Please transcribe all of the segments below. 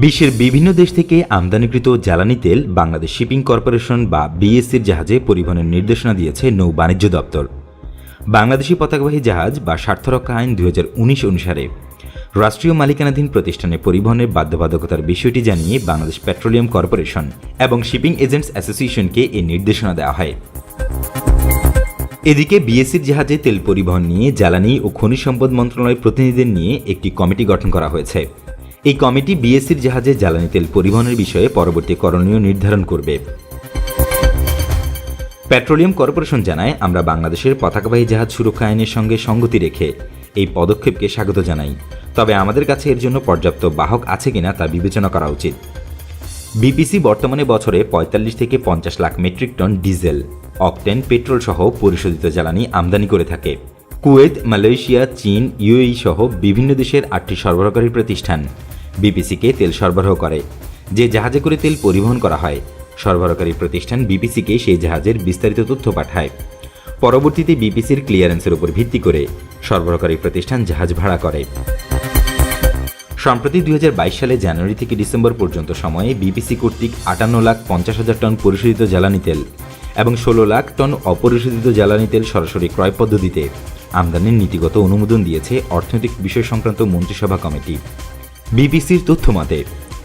বিশ্বের বিভিন্ন দেশ থেকে আমদানিকৃত জ্বালানি তেল বাংলাদেশ শিপিং কর্পোরেশন বা বিএসসির জাহাজে পরিবহনের নির্দেশনা দিয়েছে নৌ বাণিজ্য দপ্তর। বাংলাদেশি পতাকাবাহী জাহাজ বা স্বার্থরক্ষা আইন দু হাজার উনিশ অনুসারে রাষ্ট্রীয় মালিকানাধীন প্রতিষ্ঠানে পরিবহনের বাধ্যবাধকতার বিষয়টি জানিয়ে বাংলাদেশ পেট্রোলিয়াম কর্পোরেশন এবং শিপিং এজেন্টস অ্যাসোসিয়েশনকে এই নির্দেশনা দেওয়া হয়। এদিকে বিএসসির জাহাজে তেল পরিবহন নিয়ে জ্বালানি ও খনিজ সম্পদ মন্ত্রণালয়ের প্রতিনিধিদের নিয়ে একটি কমিটি গঠন করা হয়েছে। এই কমিটি বিএসসির জাহাজে জ্বালানি তেল পরিবহনের বিষয়ে পরবর্তী করণীয় নির্ধারণ করবে। পেট্রোলিয়াম কর্পোরেশন জানায়, আমরা বাংলাদেশের পতাকাবাহী জাহাজ সুরক্ষা আইনের সঙ্গে সঙ্গতি রেখে এই পদক্ষেপকে স্বাগত জানাই। তবে আমাদের কাছে এর জন্য পর্যাপ্ত বাহক আছে কিনা তা বিবেচনা করা উচিত। বিপিসি বর্তমানে বছরে পঁয়তাল্লিশ থেকে পঞ্চাশ lakh metric ton diesel, octane, petrol সহ পরিশোধিত জ্বালানি আমদানি করে থাকে। কুয়েত, মালয়েশিয়া, চীন, ইউএই সহ বিভিন্ন দেশের আটটি সরবরাহকারী প্রতিষ্ঠান। বিপিসিকে তেল সরবরাহ করে। যে জাহাজে করে তেল পরিবহন করা হয়, সরবরাহকারী প্রতিষ্ঠান বিপিসিকে সেই জাহাজের বিস্তারিত তথ্য পাঠায়। পরবর্তীতে বিপিসির ক্লিয়ারেন্সের উপর ভিত্তি করে সরবরাহকারী প্রতিষ্ঠান জাহাজ ভাড়া করে। সম্প্রতি দুই হাজার বাইশ সালে জানুয়ারি থেকে ডিসেম্বর পর্যন্ত সময়ে বিপিসি কর্তৃক আটান্ন লাখ পঞ্চাশ হাজার টন পরিশোধিত জ্বালানি তেল এবং ষোলো লাখ টন অপরিশোধিত জ্বালানি তেল সরাসরি ক্রয় পদ্ধতিতে আমদানির নীতিগত অনুমোদন দিয়েছে অর্থনৈতিক বিষয় সংক্রান্ত মন্ত্রিসভা কমিটি। বিপিসির তথ্য মতে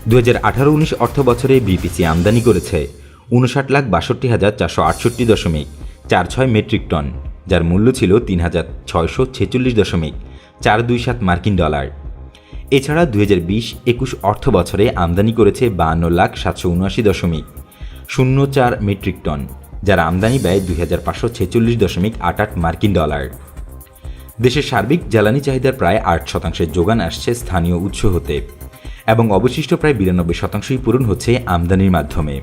দু হাজার আঠারো উনিশ অর্থ বছরে বিপিসি আমদানি করেছে উনষাট লাখ বাষট্টি হাজার চারশো আটষট্টি দশমিক চার ছয় মেট্রিক টন, যার মূল্য ছিল তিন হাজার ছয়শো ছেচল্লিশ দশমিক চার দুই সাত মার্কিন ডলার। এছাড়া দু হাজার বিশ একুশ অর্থ বছরে আমদানি করেছে বাহান্ন লাখ সাতশো উনআশি দশমিক শূন্য চার মেট্রিক টন, যার আমদানি ব্যয় দুই হাজার পাঁচশো ছেচল্লিশ দশমিক আট আট মার্কিন ডলার। দেশের সার্বিক জ্বালানি চাহিদার প্রায় আট শতাংশের যোগান আসছে স্থানীয় উৎস হতে, এবং অবশিষ্ট প্রায় বিরানব্বই শতাংশই পূরণ হচ্ছে আমদানির মাধ্যমে।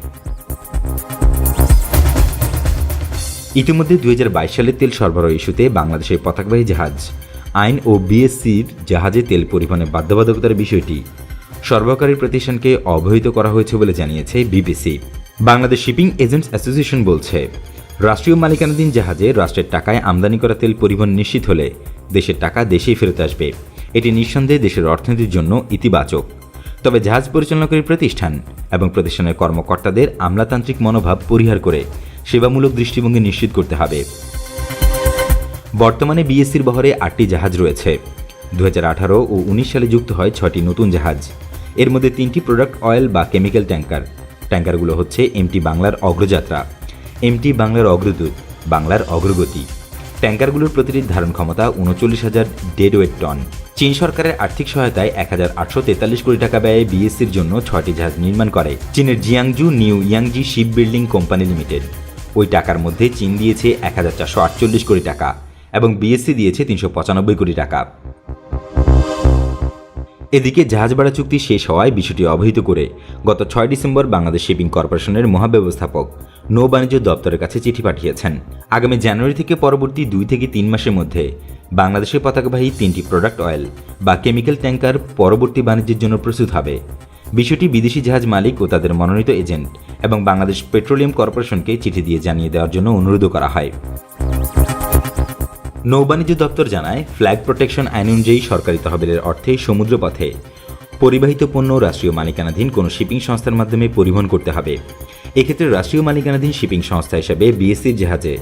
ইতিমধ্যে দুই হাজার বাইশ সালের তেল সরবরাহ ইস্যুতে বাংলাদেশের পতাকবাহী জাহাজ, আইন ও বিএসসির জাহাজে তেল পরিবহনের বাধ্যবাধকতার বিষয়টি সরবরাহকারী প্রতিষ্ঠানকে অবহিত করা হয়েছে বলে জানিয়েছে BBC. Bangladesh shipping agents association বলছে রাষ্ট্রীয় মালিকানাধীন জাহাজে রাষ্ট্রের টাকায় আমদানি করা তেল পরিবহন নিশ্চিত হলে দেশের টাকা দেশেই ফেরত আসবে। এটি নিঃসন্দেহে দেশের অর্থনীতির জন্য ইতিবাচক। তবে জাহাজ পরিচালনাকারী প্রতিষ্ঠান এবং প্রতিষ্ঠানের কর্মকর্তাদের আমলাতান্ত্রিক মনোভাব পরিহার করে সেবামূলক দৃষ্টিভঙ্গি নিশ্চিত করতে হবে। বর্তমানে বিএসসির বহরে আটটি জাহাজ রয়েছে। দু ও উনিশ সালে যুক্ত হয় ছয়টি নতুন জাহাজ। এর মধ্যে তিনটি প্রোডাক্ট অয়েল বা কেমিক্যাল ট্যাঙ্কার। ট্যাঙ্কারগুলো হচ্ছে এমটি বাংলার অগ্রযাত্রা। এমটি বাংলার অগ্রদূত, বাংলার অগ্রগতি। ট্যাঙ্কারগুলোর প্রতিটি ধারণ ক্ষমতা উনচল্লিশ হাজার ডেড ওয়েট টন। চীন সরকারের আর্থিক সহায়তায় এক হাজার আটশো তেতাল্লিশ কোটি টাকা ব্যয়ে বিএসসির জন্য ছয়টি জাহাজ নির্মাণ করে। চীনের Jiangsu New Yangzi ship building company limited. ওই টাকার মধ্যে চীন দিয়েছে এক হাজার চারশো আটচল্লিশ কোটি টাকা এবং বিএসসি দিয়েছে তিনশো পঁচানব্বই কোটি টাকা। এদিকে জাহাজ ভাড়া চুক্তি শেষ হওয়ায় বিষয়টি অবহিত করে গত ছয় ডিসেম্বর বাংলাদেশ শিপিং কর্পোরেশনের মহাব্যবস্থাপক নৌ বাণিজ্য দপ্তরের কাছে চিঠি পাঠিয়েছেন। আগামী জানুয়ারি থেকে পরবর্তী দুই থেকে তিন মাসের মধ্যে বাংলাদেশের পতাকাবাহী তিনটি প্রোডাক্ট অয়েল বা কেমিক্যাল ট্যাঙ্কার পরবর্তী বাণিজ্যের জন্য প্রস্তুত হবে। বিষয়টি বিদেশি জাহাজ মালিক ও তাদের মনোনীত এজেন্ট এবং বাংলাদেশ পেট্রোলিয়াম কর্পোরেশনকে চিঠি দিয়ে জানিয়ে দেওয়ার জন্য অনুরোধ করা হয়। নৌবাণিজ্য দপ্তর জানায়, ফ্ল্যাগ প্রোটেকশন আইন অনুযায়ী সরকারি তহবিলের অর্থে সমুদ্রপথে পরিবাহিত পণ্য রাষ্ট্রীয় মালিকানাধীন কোনো শিপিং সংস্থার মাধ্যমে পরিবহন করতে হবে। এক্ষেত্রে রাষ্ট্রীয় মালিকানাধীন শিপিং সংস্থা হিসেবে বিএসসির জাহাজে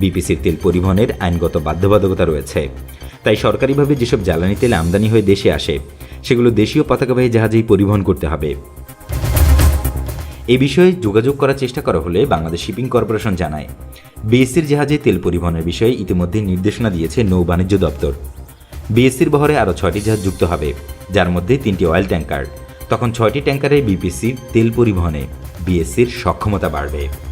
বিপিসির তেল পরিবহনের আইনগত বাধ্যবাধকতা রয়েছে। তাই সরকারিভাবে যেসব জ্বালানি তেল আমদানি হয়ে দেশে আসে, সেগুলো দেশীয় পতাকাবাহী জাহাজেই পরিবহন করতে হবে। এ বিষয়ে যোগাযোগ করার চেষ্টা করা হলে বাংলাদেশ শিপিং কর্পোরেশন জানায়। বিএসসির জাহাজে তেল পরিবহনের বিষয়ে ইতিমধ্যে নির্দেশনা দিয়েছে নৌ বাণিজ্য দপ্তর। বিএসসির বহরে আরও ছয়টি জাহাজ যুক্ত হবে, যার মধ্যে তিনটি অয়েল ট্যাঙ্কার। তখন ছয়টি ট্যাঙ্কারে বিপিসির তেল পরিবহনে বিএসসির সক্ষমতা বাড়বে।